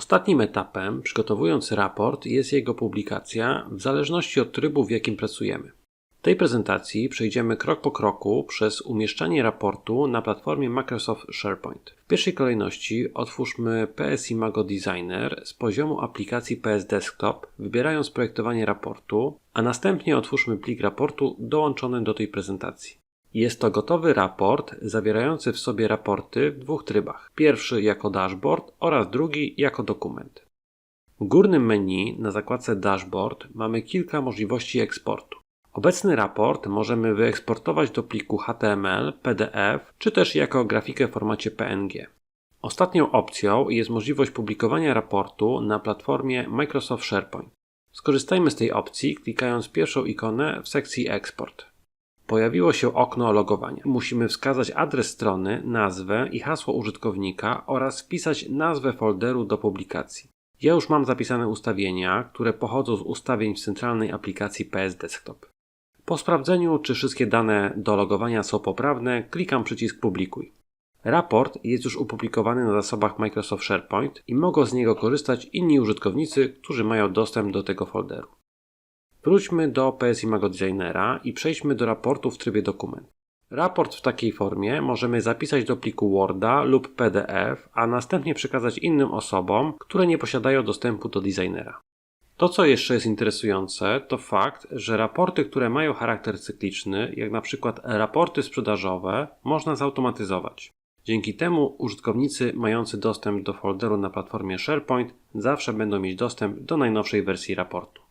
Ostatnim etapem, przygotowując raport, jest jego publikacja w zależności od trybu, w jakim pracujemy. W tej prezentacji przejdziemy krok po kroku przez umieszczanie raportu na platformie Microsoft SharePoint. W pierwszej kolejności otwórzmy PS Imago Designer z poziomu aplikacji PS Desktop, wybierając projektowanie raportu, a następnie otwórzmy plik raportu dołączony do tej prezentacji. Jest to gotowy raport zawierający w sobie raporty w dwóch trybach. Pierwszy jako dashboard oraz drugi jako dokument. W górnym menu na zakładce Dashboard mamy kilka możliwości eksportu. Obecny raport możemy wyeksportować do pliku HTML, PDF czy też jako grafikę w formacie PNG. Ostatnią opcją jest możliwość publikowania raportu na platformie Microsoft SharePoint. Skorzystajmy z tej opcji klikając pierwszą ikonę w sekcji Export. Pojawiło się okno logowania. Musimy wskazać adres strony, nazwę i hasło użytkownika oraz wpisać nazwę folderu do publikacji. Ja już mam zapisane ustawienia, które pochodzą z ustawień w centralnej aplikacji PS Desktop. Po sprawdzeniu, czy wszystkie dane do logowania są poprawne, klikam przycisk Publikuj. Raport jest już opublikowany na zasobach Microsoft SharePoint i mogą z niego korzystać inni użytkownicy, którzy mają dostęp do tego folderu. Wróćmy do PS Imago Designera i przejdźmy do raportu w trybie dokument. Raport w takiej formie możemy zapisać do pliku Worda lub PDF, a następnie przekazać innym osobom, które nie posiadają dostępu do designera. To, co jeszcze jest interesujące, to fakt, że raporty, które mają charakter cykliczny, jak na przykład raporty sprzedażowe, można zautomatyzować. Dzięki temu użytkownicy mający dostęp do folderu na platformie SharePoint zawsze będą mieć dostęp do najnowszej wersji raportu.